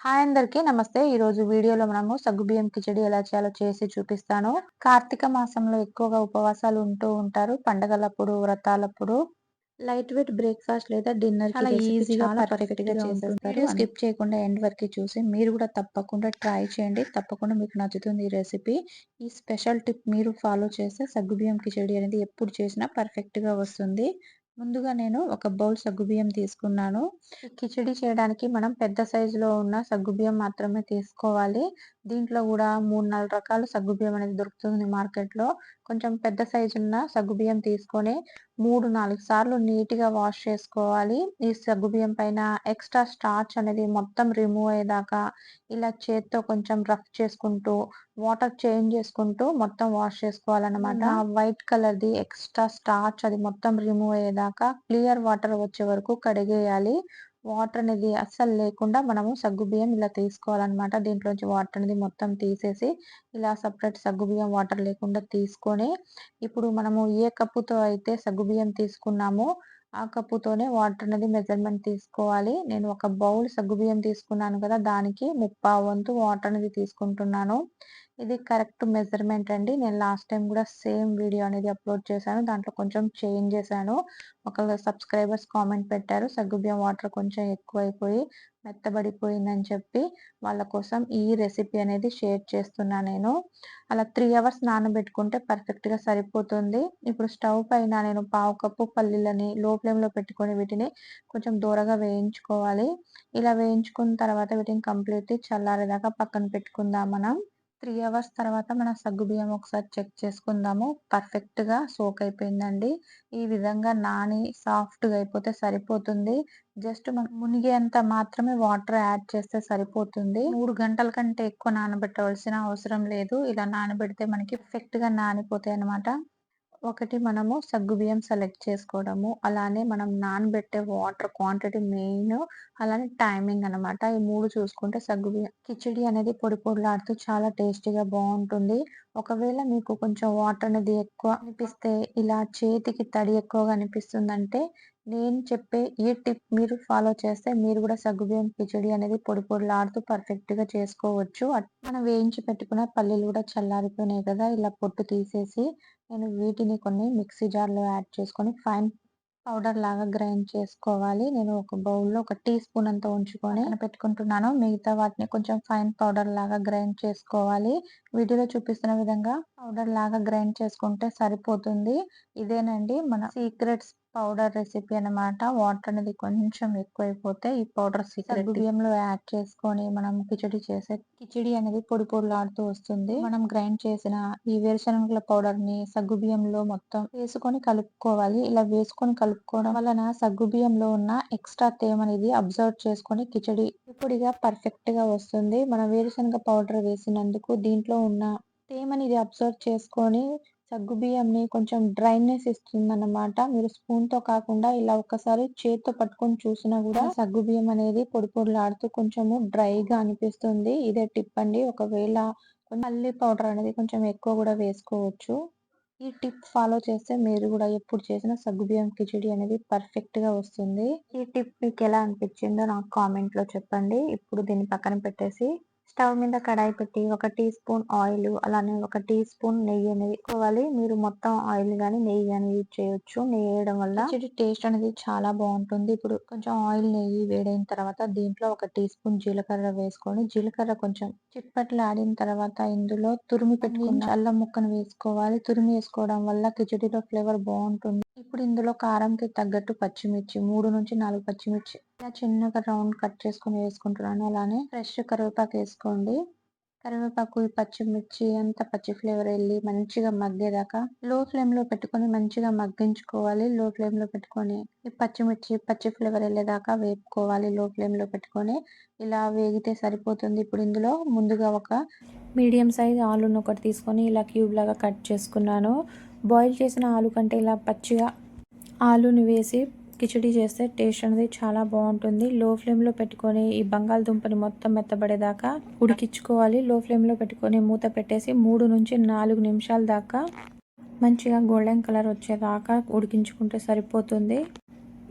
Hi అందరికీ నమస్తే. ఈ రోజు వీడియోలో మనము సగ్గుబియ్యం కిచడి ఎలా చేయాలో చేసి చూపిస్తాను. కార్తీక మాసంలో ఎక్కువగా ఉపవాసాలు ఉంటూ ఉంటారు. పండగలప్పుడు వ్రతాలప్పుడు లైట్ వెయిట్ బ్రేక్ఫాస్ట్ లేదా డిన్నర్ చాలా ఈజీగా పర్ఫెక్ట్గా చేసేస్తారు. స్కిప్ చేయకుండా ఎండ్ వరకు చూసి మీరు కూడా తప్పకుండా ట్రై చేయండి. తప్పకుండా మీకు నచ్చుతుంది ఈ రెసిపీ. ఈ స్పెషల్ టిప్ మీరు ఫాలో చేస్తే సగ్గుబియ్యం కిచడి అనేది ఎప్పుడు చేసినా పర్ఫెక్ట్గా వస్తుంది. ముందుగా నేను ఒక బౌల్ సగ్గుబియ్యం తీసుకున్నాను. కిచడి చేయడానికి మనం పెద్ద సైజులో ఉన్న సగ్గుబియ్యం మాత్రమే తీసుకోవాలి. దీంట్లో కూడా మూడు నాలుగు రకాల సగ్గుబియ్యం అనేది దొరుకుతుంది మార్కెట్లో. కొంచెం పెద్ద సైజు ఉన్న సగ్గుబియ్యం తీసుకొని మూడు నాలుగు సార్లు నీట్గా వాష్ చేసుకోవాలి. ఈ సగ్గుబియ్యం పైన ఎక్స్ట్రా స్టార్చ్ అనేది మొత్తం రిమూవ్ అయ్యేదాకా ఇలా చేత్తో కొంచెం రఫ్ చేసుకుంటూ వాటర్ చేంజ్ చేసుకుంటూ మొత్తం వాష్ చేసుకోవాలన్నమాట. వైట్ కలర్ది ఎక్స్ట్రా స్టార్చ్ అది మొత్తం రిమూవ్ అయ్యేదాకా క్లియర్ వాటర్ వచ్చే వరకు కడిగేయాలి. వాటర్ అనేది అస్సలు లేకుండా మనము సగ్గుబియ్యం ఇలా తీసుకోవాలన్నమాట. దీంట్లోంచి వాటర్ అనేది మొత్తం తీసేసి ఇలా సపరేట్ సగ్గుబియ్యం వాటర్ లేకుండా తీసుకొని ఇప్పుడు మనము ఏ కప్పుతో అయితే సగ్గుబియ్యం తీసుకున్నామో ఆ కప్పుతోనే వాటర్ అనేది మెజర్మెంట్ తీసుకోవాలి. నేను ఒక బౌల్ సగ్గుబియ్యం తీసుకున్నాను కదా దానికి ముప్పా వంతు వాటర్ అనేది తీసుకుంటున్నాను. ఇది కరెక్ట్ మెజర్మెంట్ అండి. నేను లాస్ట్ టైం కూడా సేమ్ వీడియో అనేది అప్లోడ్ చేశాను. దాంట్లో కొంచెం చేంజ్ చేశాను. ఒక సబ్స్క్రైబర్స్ కామెంట్ పెట్టారు సగ్గుబియ్యం వాటర్ కొంచెం ఎక్కువైపోయి మెత్తబడిపోయిందని చెప్పి వాళ్ళ కోసం ఈ రెసిపీ అనేది షేర్ చేస్తున్నా నేను. అలా త్రీ అవర్స్ నానబెట్టుకుంటే పర్ఫెక్ట్గా సరిపోతుంది. ఇప్పుడు స్టవ్ పైన నేను పావు కప్పు పల్లీలని లో ఫ్లేమ్లో పెట్టుకొని వీటిని కొంచెం దూరగా వేయించుకోవాలి. ఇలా వేయించుకున్న తర్వాత వీటిని కంప్లీట్లీ చల్లారేదాకా పక్కన పెట్టుకుందాం మనం. త్రీ అవర్స్ తర్వాత మన సగ్గుబియ్యం ఒకసారి చెక్ చేసుకుందాము. పర్ఫెక్ట్గా సోక్ అయిపోయిందండి. ఈ విధంగా నాని సాఫ్ట్గా అయిపోతే సరిపోతుంది. జస్ట్ మనం మునిగేంత మాత్రమే వాటర్ యాడ్ చేస్తే సరిపోతుంది. మూడు గంటల కంటే ఎక్కువ నానబెట్టవలసిన అవసరం లేదు. ఇలా నానబెడితే మనకి పర్ఫెక్ట్గా నానిపోతాయి అనమాట ఒకటి మనము సగ్గుబియ్యం సెలెక్ట్ చేసుకోవడము అలానే మనం నానబెట్టే వాటర్ క్వాంటిటీ మెయిన్ అలానే టైమింగ్ అనమాట ఈ మూడు చూసుకుంటే సగ్గుబియ్యం కిచిడి అనేది పొడి పొడిలాడుతూ చాలా టేస్టీగా బాగుంటుంది. ఒకవేళ మీకు కొంచెం వాటర్ అనేది ఎక్కువ అనిపిస్తే ఇలా చేతికి తడి ఎక్కువగా అనిపిస్తుందంటే నేను చెప్పే ఈ టిప్ మీరు ఫాలో చేస్తే మీరు కూడా సగ్గుబియ్యం కిచడి అనేది పొడి పొడిలాడుతూ పర్ఫెక్ట్గా చేసుకోవచ్చు. మనం వేయించి పెట్టుకున్న పల్లీలు కూడా చల్లారిపోయినాయి కదా ఇలా పొట్టు తీసేసి నేను వీటిని కొన్ని మిక్సీ జార్లో యాడ్ చేసుకొని ఫైన్ పౌడర్ లాగా గ్రైండ్ చేసుకోవాలి. నేను ఒక బౌల్లో ఒక టీ స్పూన్ అంతా ఉంచుకొని పెట్టుకుంటున్నాను మిగతా వాటిని కొంచెం ఫైన్ పౌడర్ లాగా గ్రైండ్ చేసుకోవాలి. వీడియోలో చూపిస్తున్న విధంగా పౌడర్ లాగా గ్రైండ్ చేసుకుంటే సరిపోతుంది. ఇదేనండి మన సీక్రెట్స్ పౌడర్ రెసిపీ అనమాట వాటర్ అనేది కొంచెం ఎక్కువైపోతే ఈ పౌడర్ సగ్గు బియ్యంలో యాడ్ చేసుకొని మనం కిచడి చేసే కిచడి అనేది పొడి పొడిలాడుతూ వస్తుంది. మనం గ్రైండ్ చేసిన ఈ వేరుశనగల పౌడర్ని సగ్గు బియ్యంలో మొత్తం వేసుకొని కలుపుకోవాలి. ఇలా వేసుకొని కలుపుకోవడం వలన సగ్గు బియ్యంలో ఉన్న ఎక్స్ట్రా తేమ అనేది అబ్జర్వ్ చేసుకొని కిచడి పొడిగా పర్ఫెక్ట్గా వస్తుంది. మనం వేరుశనగ పౌడర్ వేసినందుకు దీంట్లో ఉన్న తేమని ఇది అబ్జర్వ్ చేసుకొని సగ్గుబియ్యంని కొంచెం డ్రైనెస్ ఇస్తుందన్నమాట. మీరు స్పూన్తో కాకుండా ఇలా ఒకసారి చేత్తో పట్టుకొని చూసినా కూడా సగ్గుబియ్యం అనేది పొడి పొడిలాడుతూ కొంచెము డ్రైగా అనిపిస్తుంది. ఇదే టిప్ అండి. ఒకవేళ పల్లి పౌడర్ అనేది కొంచెం ఎక్కువ కూడా వేసుకోవచ్చు. ఈ టిప్ ఫాలో చేస్తే మీరు కూడా ఎప్పుడు చేసిన సగ్గుబియ్యం కిచడి అనేది పర్ఫెక్ట్గా వస్తుంది. ఈ టిప్ మీకు ఎలా అనిపించిందో నాకు కామెంట్లో చెప్పండి. ఇప్పుడు దీన్ని పక్కన పెట్టేసి స్టవ్ మీద కడాయి పెట్టి ఒక టీ స్పూన్ ఆయిల్ అలానే ఒక టీ స్పూన్ నెయ్యి అనేది వేసుకోవాలి మీరు మొత్తం ఆయిల్ గానీ నెయ్యి గానీ యూజ్ చేయొచ్చు. నెయ్యి వేయడం వల్ల టేస్ట్ అనేది చాలా బాగుంటుంది. ఇప్పుడు కొంచెం ఆయిల్ నెయ్యి వేడైన తర్వాత దీంట్లో ఒక టీ స్పూన్ జీలకర్ర వేసుకొని జీలకర్ర కొంచెం చిప్పట్లు ఆడిన తర్వాత ఇందులో తురిమి పెట్టుకున్న అల్లం ముక్కను వేసుకోవాలి. తురిమి వేసుకోవడం వల్ల కిచడీలో ఫ్లేవర్ బాగుంటుంది. ఇప్పుడు ఇందులో కారంకి తగ్గట్టు పచ్చిమిర్చి మూడు నుంచి నాలుగు పచ్చిమిర్చి. ఇలా చిన్నగా రౌండ్ కట్ చేసుకుని వేసుకుంటున్నాను. అలానే ఫ్రెష్ కరివేపాకు వేసుకోండి. కరివేపాకు ఈ పచ్చిమిర్చి అంత పచ్చి ఫ్లేవర్ వెళ్ళి మంచిగా మగ్గేదాకా లో ఫ్లేమ్లో పెట్టుకొని మంచిగా మగ్గించుకోవాలి. లో ఫ్లేమ్లో పెట్టుకొని ఈ పచ్చిమిర్చి పచ్చి ఫ్లేవర్ వెళ్ళేదాకా వేపుకోవాలి. లో ఫ్లేమ్లో పెట్టుకొని ఇలా వేగితే సరిపోతుంది. ఇప్పుడు ఇందులో ముందుగా ఒక మీడియం సైజ్ ఆలును ఒకటి తీసుకొని ఇలా క్యూబ్ లాగా కట్ చేసుకున్నాను. బాయిల్ చేసిన ఆలు కంటే ఇలా పచ్చిగా ఆలుని వేసి కిచడీ చేస్తే టేస్ట్ అనేది చాలా బాగుంటుంది. లో ఫ్లేమ్లో పెట్టుకొని ఈ బంగాళదుంపని మొత్తం మెత్తబడేదాకా ఉడికించుకోవాలి. లో ఫ్లేమ్లో పెట్టుకొని మూత పెట్టేసి మూడు నుంచి నాలుగు నిమిషాల దాకా మంచిగా గోల్డెన్ కలర్ వచ్చేదాకా ఉడికించుకుంటే సరిపోతుంది.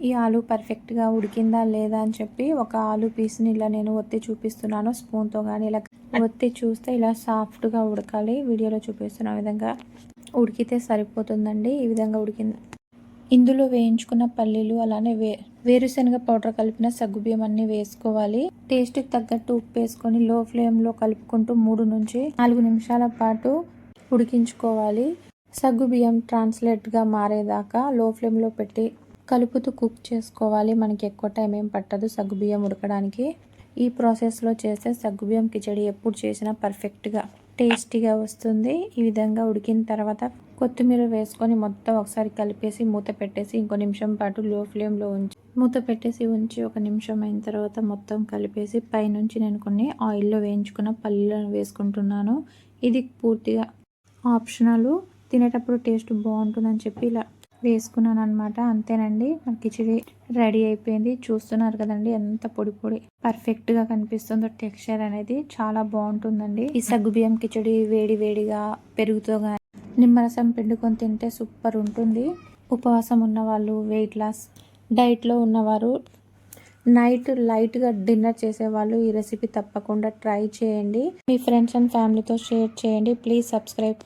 ఈ ఆలు పర్ఫెక్ట్గా ఉడికిందా లేదా అని చెప్పి ఒక ఆలు పీస్ని ఇలా నేను ఒత్తి చూపిస్తున్నాను స్పూన్తో కానీ ఇలా ఒత్తి చూస్తే ఇలా సాఫ్ట్గా ఉడకాలి. వీడియోలో చూపిస్తున్న విధంగా ఉడికితే సరిపోతుందండి. ఈ విధంగా ఉడికింది. ఇందులో వేయించుకున్న పల్లీలు అలానే వే వేరుశనగ పౌడర్ కలిపిన సగ్గుబియ్యం అన్ని వేసుకోవాలి. టేస్ట్కి తగ్గట్టు ఉప్పు వేసుకొని లో ఫ్లేమ్లో కలుపుకుంటూ మూడు నుంచి నాలుగు నిమిషాల పాటు ఉడికించుకోవాలి. సగ్గుబియ్యం ట్రాన్స్లేట్గా మారేదాకా లో ఫ్లేమ్లో పెట్టి కలుపుతూ కుక్ చేసుకోవాలి. మనకి ఎక్కువ టైం ఏం పట్టదు సగ్గుబియ్యం ఉడకడానికి. ఈ ప్రాసెస్లో చేస్తే సగ్గుబియ్యం కిచడి ఎప్పుడు చేసినా పర్ఫెక్ట్గా టేస్టీగా వస్తుంది. ఈ విధంగా ఉడికిన తర్వాత కొత్తిమీర వేసుకొని మొత్తం ఒకసారి కలిపేసి మూత పెట్టేసి ఇంకో నిమిషం పాటు లో ఫ్లేమ్లో ఉంచి మూత పెట్టేసి ఉంచి ఒక నిమిషం అయిన తర్వాత మొత్తం కలిపేసి పైనుంచి నేను కొన్ని ఆయిల్లో వేయించుకున్న పల్లీలను వేసుకుంటున్నాను. ఇది పూర్తిగా ఆప్షనల్. తినేటప్పుడు టేస్ట్ బాగుంటుందని చెప్పి ఇలా వేసుకున్నాను అనమాట అంతేనండి. మన కిచిడి రెడీ అయిపోయింది. చూస్తున్నారు కదండి ఎంత పొడి పొడి. పర్ఫెక్ట్గా కనిపిస్తుందో టెక్స్చర్ అనేది చాలా బాగుంటుందండి. ఈ సగ్గుబియ్యం కిచడి వేడి వేడిగా పెరుగుతో కానీ నిమ్మరసం పిండుకొని తింటే సూపర్ ఉంటుంది. ఉపవాసం ఉన్న వాళ్ళు వెయిట్ లాస్ డైట్లో ఉన్నవారు నైట్ లైట్గా డిన్నర్ చేసేవాళ్ళు ఈ రెసిపీ తప్పకుండా ట్రై చేయండి. మీ ఫ్రెండ్స్ అండ్ ఫ్యామిలీతో షేర్ చేయండి. Please subscribe